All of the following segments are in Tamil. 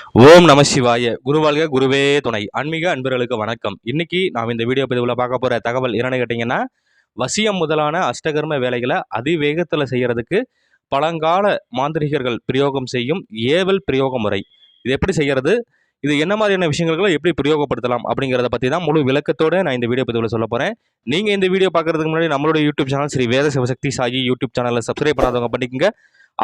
ஓம் நம சிவாய. குருவாழ்க குருவே துணை. ஆன்மீக அன்பர்களுக்கு வணக்கம். இன்னைக்கு நாம் இந்த வீடியோ பதிவில் பார்க்க போகிற தகவல் என்னன்னு கேட்டிங்கன்னா வசியம் முதலான அஷ்டகர்ம வேலைகளை அதிவேகத்தில் செய்யறதுக்கு பழங்கால மாந்திரிகர்கள் பிரயோகம் செய்யும் ஏவல் பிரயோக முறை. இது எப்படி செய்யறது? இது என்ன மாதிரியான விஷயங்களை எப்படி பிரயோகப்படுத்தலாம் அப்படிங்கிறத பற்றி தான் முழு விளக்கத்தோடு நான் இந்த வீடியோ பதிவில் சொல்ல போகிறேன் நீங்கள் இந்த வீடியோ பார்க்குறதுக்கு முன்னாடி நம்மளோட YouTube channel Sri Veda Sivasakthi Sai YouTube சேனலை சப்ஸ்கிரைப் பண்ணாதவங்க பண்ணிக்கோங்க.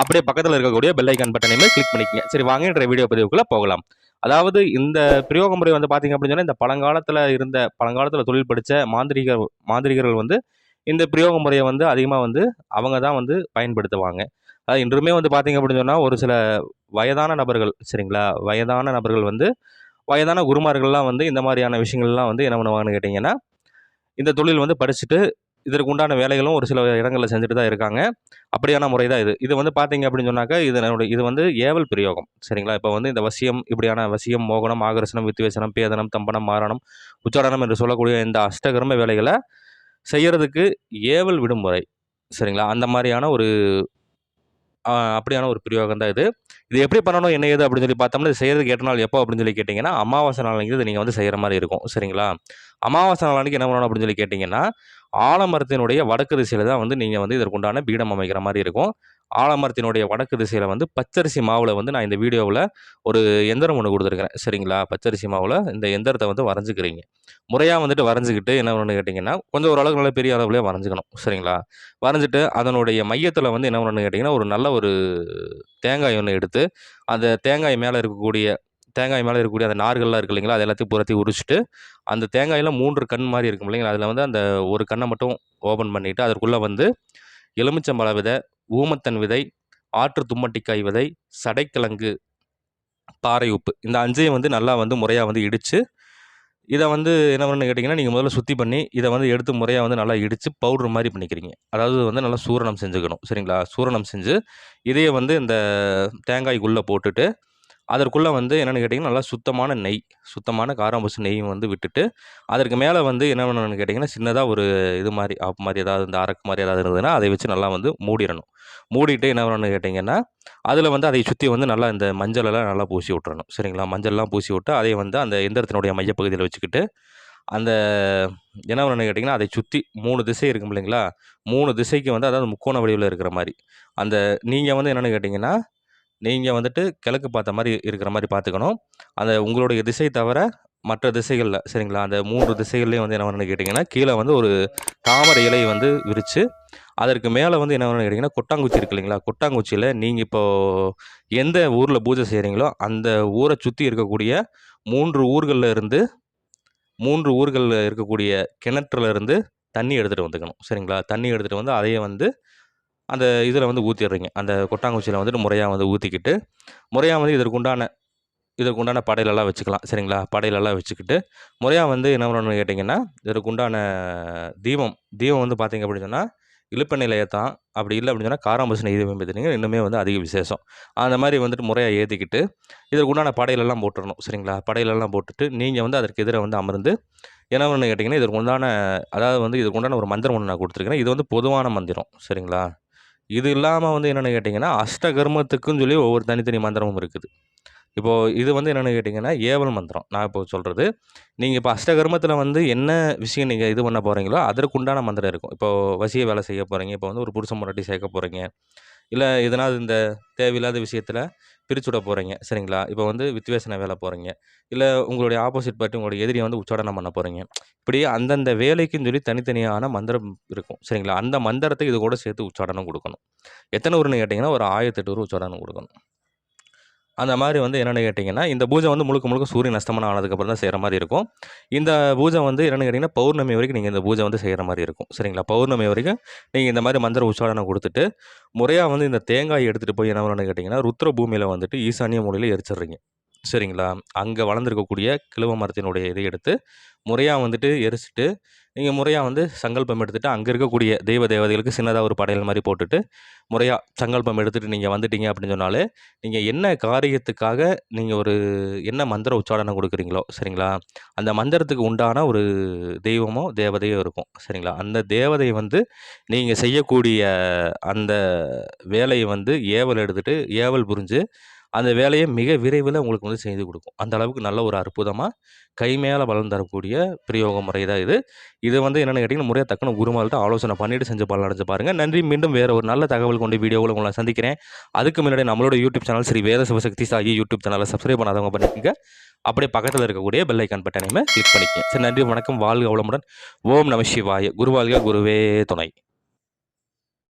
அப்படியே பக்கத்தில் இருக்கக்கூடிய பெல் ஐக்கான் பட்டனையுமே கிளிக் பண்ணிக்கங்க. சரி வாங்க என்ற வீடியோ பதிவுக்குள்ளே போகலாம். அதாவது இந்த பிரயோக முறை வந்து பார்த்தீங்க அப்படின்னு சொன்னால் இந்த பழங்காலத்தில் இருந்த பழங்காலத்தில் தொழில் படித்த மாந்திரிகர் மாந்திரிகர்கள் வந்து இந்த பிரயோக முறையை வந்து அதிகமாக வந்து அவங்க தான் வந்து பயன்படுத்துவாங்க. அதாவது இன்றுமே வந்து பார்த்திங்க அப்படின்னு சொன்னால் ஒரு சில வயதான நபர்கள் சரிங்களா? வயதான நபர்கள் வந்து வயதான குருமார்கள்லாம் வந்து இந்த மாதிரியான விஷயங்கள்லாம் வந்து என்ன பண்ணுவாங்கன்னு கேட்டிங்கன்னா இந்த தொழில் வந்து படிச்சுட்டு இதற்கு உண்டான வேலைகளும் ஒரு சில இடங்களில் செஞ்சுட்டு தான் இருக்காங்க. அப்படியான முறை தான் இது. இது வந்து பார்த்தீங்க அப்படின்னு சொன்னாக்கா இது இது வந்து ஏவல் பிரயோகம். சரிங்களா? இப்போ வந்து இந்த வசியம் இப்படியான வசியம் மோகனம் ஆகர்ஷணம் வித்வேசனம் பேதனம் தம்பனம் மாரணம் உச்சாரணம் என்று சொல்லக்கூடிய இந்த அஷ்டகர்ம வேலைகளை செய்கிறதுக்கு ஏவல் விடுமுறை சரிங்களா? அந்த மாதிரியான ஒரு அப்படியான ஒரு பிரயோகம் தான் இது. இது எப்படி பண்ணணும் என்ன ஏது அப்படின்னு சொல்லி பார்த்தோம்னா இது செய்கிறதுக்கு எட்டு நாள் எப்போ அப்படின்னு சொல்லி கேட்டிங்கன்னா அமாவாசை நாளைக்கு நீங்கள் வந்து செய்கிற மாதிரி இருக்கும். சரிங்களா? அமாவாசை நாளைக்கு என்ன பண்ணணும் அப்படின்னு சொல்லி கேட்டிங்கன்னா ஆலமரத்தினுடைய வடக்கு திசையில் தான் வந்து நீங்கள் வந்து இதற்குண்டான பீடம் அமைக்கிற மாதிரி இருக்கும். ஆலமரத்தினுடைய வடக்கு திசையில் வந்து பச்சரிசி மாவில் வந்து நான் இந்த வீடியோவில் ஒரு எந்திரம் ஒன்று கொடுத்துருக்கிறேன். சரிங்களா? பச்சரிசி மாவில் இந்த எந்திரத்தை வந்து வரைஞ்சிக்கிறீங்க. முறையாக வந்துட்டு வரைஞ்சிக்கிட்டு என்ன பண்ணணும்னு கேட்டிங்கன்னா கொஞ்சம் ஓரளவுக்கு நல்ல பெரிய அளவுலேயே வரைஞ்சிக்கணும். சரிங்களா? வரைஞ்சிட்டு அதனுடைய மையத்தில் வந்து என்ன பண்ணணும்னு கேட்டிங்கன்னா ஒரு நல்ல ஒரு தேங்காய் ஒன்று எடுத்து அந்த தேங்காய் மேலே இருக்கக்கூடிய தேங்காய் மேலே இருக்கக்கூடிய அந்த நார்கள்லாம் இருக்கு இல்லைங்களா? அது எல்லாத்தையும் புறத்தி உரிச்சிட்டு அந்த தேங்காயில் மூன்று கண் மாதிரி இருக்கும் இல்லைங்களா? அதில் வந்து அந்த ஒரு கண்ணை மட்டும் ஓப்பன் பண்ணிவிட்டு அதற்குள்ளே வந்து எலுமிச்சம்பழ விதை ஊமத்தன் விதை ஆற்று தும்மட்டிக்காய் விதை சடைக்கிழங்கு பாறை உப்பு. இந்த அஞ்சையும் வந்து நல்லா வந்து முறையாக வந்து இடித்து இதை வந்து என்ன பண்ணணும்னு கேட்டிங்கன்னா நீங்கள் முதல்ல சுத்தி பண்ணி இதை வந்து எடுத்து முறையாக வந்து நல்லா இடித்து பவுட்ரு மாதிரி பண்ணிக்கிறீங்க. அதாவது வந்து நல்லா சூரணம் செஞ்சுக்கணும். சரிங்களா? சூரணம் செஞ்சு இதையே வந்து இந்த தேங்காய்க்குள்ளே போட்டுட்டு அதற்குள்ளே வந்து என்னென்னு கேட்டிங்கன்னா நல்லா சுத்தமான நெய் சுத்தமான காராம்பூசி நெய்யும் வந்து விட்டுட்டு அதற்கு மேலே வந்து என்ன பண்ணணும்னு கேட்டிங்கன்னா சின்னதாக ஒரு இது மாதிரி ஆப் மாதிரி ஏதாவது இந்த அரக்கு மாதிரி ஏதாவது இருந்ததுன்னா அதை வச்சு நல்லா வந்து மூடிடணும். மூடிட்டு என்ன பண்ணணும்னு கேட்டிங்கன்னா அதில் வந்து அதை சுற்றி வந்து நல்லா இந்த மஞ்சளெல்லாம் நல்லா பூசி விட்டுறணும். சரிங்களா? மஞ்சள்லாம் பூசி விட்டு அதை வந்து அந்த எந்திரத்தினுடைய மையப்பகுதியில் வச்சுக்கிட்டு அந்த என்ன பண்ணணும் கேட்டிங்கன்னா அதை சுற்றி மூணு திசை இருக்கும் இல்லைங்களா? மூணு திசைக்கு வந்து அதாவது முக்கோண வடிவில் இருக்கிற மாதிரி அந்த நீங்கள் வந்து என்னென்னு கேட்டிங்கன்னா நீங்கள் வந்துட்டு கிழக்கு பார்த்த மாதிரி இருக்கிற மாதிரி பார்த்துக்கணும். அந்த உங்களுடைய திசை தவிர மற்ற திசைகளில் சரிங்களா? அந்த மூன்று திசைகள்லேயும் வந்து என்ன பண்ணணும்னு கேட்டிங்கன்னா கீழே வந்து ஒரு தாமரை இலை வந்து விரித்து அதற்கு மேலே வந்து என்ன பண்ணணும்னு கேட்டிங்கன்னா கொட்டாங்குச்சி இருக்கு இல்லைங்களா? கொட்டாங்குச்சியில் நீங்கள் இப்போது எந்த ஊரில் பூஜை செய்கிறீங்களோ அந்த ஊரை சுற்றி இருக்கக்கூடிய மூன்று ஊர்களில் இருந்து மூன்று ஊர்களில் இருக்கக்கூடிய கிணற்றுல இருந்து தண்ணி எடுத்துகிட்டு வந்துக்கணும் சரிங்களா? தண்ணி எடுத்துகிட்டு வந்து அதையே வந்து அந்த இதில் வந்து ஊற்றிடுறீங்க அந்த கொட்டாங்குச்சியில் வந்துட்டு முறையாக வந்து ஊற்றிக்கிட்டு முறையாக வந்து இதற்குண்டான இதற்குண்டான படையிலெல்லாம் வச்சுக்கலாம் சரிங்களா? படையிலெல்லாம் வச்சுக்கிட்டு முறையாக வந்து என்ன பண்ணணும்னு கேட்டிங்கன்னா இதற்குண்டான தீபம் தீபம் வந்து பார்த்திங்க அப்படின்னு சொன்னால் இழுப்பெண்ணெயில் ஏற்றான் அப்படி இல்லை அப்படின்னு சொன்னால் காராம்பசனை தீபம் ஏற்றுனீங்க இன்னுமே வந்து அதிக விசேஷம். அந்த மாதிரி வந்துட்டு முறையாக ஏற்றிக்கிட்டு இதற்குண்டான படையிலெல்லாம் போட்டுடணும் சரிங்களா? படையிலெல்லாம் போட்டுட்டு நீங்கள் வந்து அதற்கு எதிராக வந்து அமர்ந்து என்ன பண்ணு கேட்டிங்கன்னா இதற்கு உண்டான அதாவது வந்து இதுக்கு உண்டான ஒரு மந்திரம் ஒன்று நான் கொடுத்துருக்கேன். இது வந்து பொதுவான மந்திரம் சரிங்களா? இது இல்லாமல் வந்து என்னென்னு கேட்டிங்கன்னா அஷ்டகர்மத்துக்குன்னு சொல்லி ஒவ்வொரு தனித்தனி மந்திரமும் இருக்குது. இப்போது இது வந்து என்னென்னு கேட்டிங்கன்னா ஏவல் மந்திரம். நான் இப்போ சொல்கிறது நீங்கள் இப்போ அஷ்டகர்மத்தில் வந்து என்ன விஷயம் நீங்கள் இது பண்ண போகிறீங்களோ அதற்குண்டான மந்திரம் இருக்கும். இப்போது வசிய வேலை செய்ய போகிறீங்க இப்போ வந்து ஒரு புருஷன் முரட்டி சேர்க்க போகிறீங்க இல்லை எதனாவது இந்த தேவையில்லாத விஷயத்தில் பிரிச்சு விட போகிறீங்க சரிங்களா? இப்போ வந்து வித்வேசன வேலை போகிறீங்க இல்லை உங்களுடைய ஆப்போசிட் பார்ட்டி உங்களுடைய எதிரியை வந்து உச்சாடனம் பண்ண போகிறீங்க இப்படி அந்தந்த வேலைக்குன்னு சொல்லி தனித்தனியான மந்திரம் இருக்கும். சரிங்களா? அந்த மந்திரத்தை இது கூட சேர்த்து உச்சாடனம் கொடுக்கணும். எத்தனை ஊருன்னு கேட்டிங்கன்னா ஒரு ஆயிரத்தெட்டு ஊர் உச்சாடனம் கொடுக்கணும். அந்த மாதிரி வந்து என்னென்னு கேட்டிங்கன்னா இந்த பூஜை வந்து முழுக்க முழுக்க சூரியன் அஸ்தமனம் ஆனதுக்கப்புறம் தான் செய்கிற மாதிரி இருக்கும். இந்த பூஜை வந்து என்னென்னு கேட்டிங்கன்னா பௌர்ணமி வரைக்கும் நீங்கள் இந்த பூஜை வந்து செய்கிற மாதிரி இருக்கும். சரிங்களா? பௌர்ணமி வரைக்கும் நீங்கள் இந்த மாதிரி மந்திர உச்சாரணம் கொடுத்துட்டு முறையாக வந்து இந்த தேங்காய் எடுத்துகிட்டு போய் என்ன பண்ணணும்னு கேட்டிங்கன்னா ருத்ர பூமியில் வந்துட்டு ஈசானிய மொழியில் எரிச்சிடுறீங்க. சரிங்களா? அங்கே வளர்ந்துருக்கக்கூடிய கிழவ மரத்தினுடைய இதை எடுத்து முறையாக வந்துட்டு எரிச்சிட்டு நீங்கள் முறையாக வந்து சங்கல்பம் எடுத்துகிட்டு அங்கே இருக்கக்கூடிய தெய்வ தேவதைகளுக்கு சின்னதாக ஒரு படையல் மாதிரி போட்டுட்டு முறையாக சங்கல்பம் எடுத்துகிட்டு நீங்கள் வந்துட்டீங்க அப்படின்னு சொன்னாலே நீங்கள் என்ன காரியத்துக்காக நீங்கள் ஒரு என்ன மந்திர உச்சாரணம் கொடுக்குறீங்களோ சரிங்களா? அந்த மந்திரத்துக்கு உண்டான ஒரு தெய்வமோ தேவதையோ இருக்கும் சரிங்களா? அந்த தேவதை வந்து நீங்கள் செய்யக்கூடிய அந்த வேலையை வந்து ஏவல் எடுத்துகிட்டு ஏவல் புரிஞ்சு அந்த வேலையை மிக விரைவில் உங்களுக்கு வந்து செய்து கொடுக்கும். அந்த அளவுக்கு நல்ல ஒரு அற்புதமாக கை மேலே பலன் தரக்கூடிய பிரயோக முறை தான் இது. இது வந்து என்னென்னு கேட்டிங்கன்னா முறையாக தக்கன குருமால்கிட்ட ஆலோசனை பண்ணிவிட்டு செஞ்சு பலன் அடைஞ்சு பாருங்கள் நன்றி. மீண்டும் வேறு ஒரு நல்ல தகவல் கொண்டு வீடியோவில் உங்களை சந்திக்கிறேன். அதுக்கு முன்னாடி நம்மளோட YouTube channel Sri Veda Sivasakthi Sai YouTube சேனலை சப்ஸ்கிரைப் பண்ணாதவங்க பண்ணிக்கோங்க. அப்படியே பக்கத்தில் இருக்கக்கூடிய பெல் ஐக்கான் பட்டனையுமே கிளிக் பண்ணிக்கங்க. சரி நன்றி வணக்கம். வாழ்க வளமுடன். ஓம் நம சிவாய. குருவாழ்க குருவே துணை.